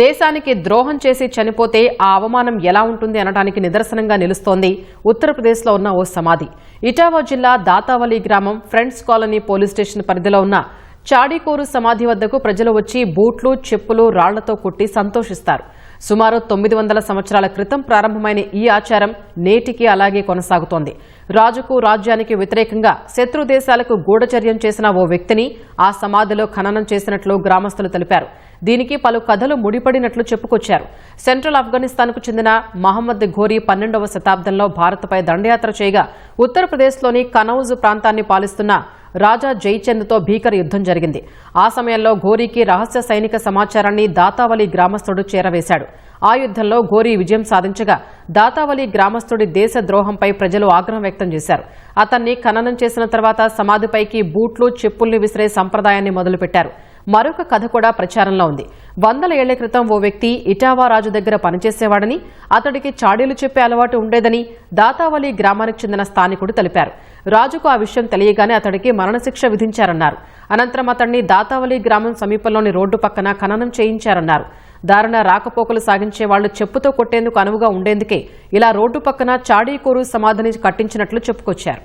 దేశానికి ద్రోహం చేసి చనిపోతే ఆ అవమానం ఎలా ఉంటుంది అనడానికి నిదర్శనంగా నిలుస్తోంది ఉత్తరప్రదేశ్లో ఉన్న ఓ సమాధి. ఇటావా జిల్లా దాతావలి గ్రామం ఫ్రెండ్స్ కాలనీ పోలీస్ స్టేషన్ పరిధిలో ఉన్న చాడీకోరు సమాధి వద్దకు ప్రజలు వచ్చి బూట్లు చెప్పులు రాళ్ళతో కుట్టి సంతోషిస్తారు. సుమారు తొమ్మిది వందల సంవత్సరాల క్రితం ప్రారంభమైన ఈ ఆచారం నేటికి అలాగే కొనసాగుతోంది. రాజుకు రాజ్యానికి వ్యతిరేకంగా శత్రు దేశాలకు గూఢచర్యం చేసిన ఓ వ్యక్తిని ఆ సమాధిలో ఖననం చేసినట్లు గ్రామస్తులు తెలిపారు. దీనికి పలు కథలు ముడిపడినట్లు చెప్పుకొచ్చారు. సెంట్రల్ ఆఫ్ఘనిస్తాన్కు చెందిన మహమ్మద్ ఘోరీ పన్నెండవ శతాబ్దంలో భారత్పై దండయాత్ర చేయగా ఉత్తరప్రదేశ్లోని కనౌజ్ ప్రాంతాన్ని పాలిస్తున్న రాజా జైచంద్తో భీకర యుద్ధం జరిగింది. ఆ సమయంలో ఘోరీకి రహస్య సైనిక సమాచారాన్ని దాతావలి గ్రామస్తుడు చేరవేశాడు. ఆ యుద్ధంలో ఘోరీ విజయం సాధించగా దాతావలి గ్రామస్తుడి దేశ ద్రోహంపై ప్రజలు ఆగ్రహం వ్యక్తం చేశారు. అతన్ని ఖననం చేసిన తర్వాత సమాధిపైకి బూట్లు చెప్పుల్ని విసిరే సంప్రదాయాన్ని మొదలుపెట్టారు. మరొక కథ కూడా ప్రచారంలో ఉంది. వందల ఏళ్ళ క్రితం ఓ వ్యక్తి ఇటావా రాజు దగ్గర పనిచేసేవాడని అతడికి చాడీలు చెప్పే అలవాటు ఉండేదని దాతావలి గ్రామానికి చెందిన స్థానికుడు తెలిపారు. రాజుకు ఆ విషయం తెలియగానే అతడికి మరణశిక్ష విధించారన్నారు. అనంతరం అతడిని దాతావలి గ్రామం సమీపంలోని రోడ్డు పక్కన ఖననం చేయించారన్నారు. దారుణ రాకపోకలు సాగించే వాళ్ళు చెప్పుతో కొట్టేందుకు అనువుగా ఉండేందుకే ఇలా రోడ్డు పక్కన చాడీకోరు సమాధిని కట్టించినట్లు చెప్పుకొచ్చారు.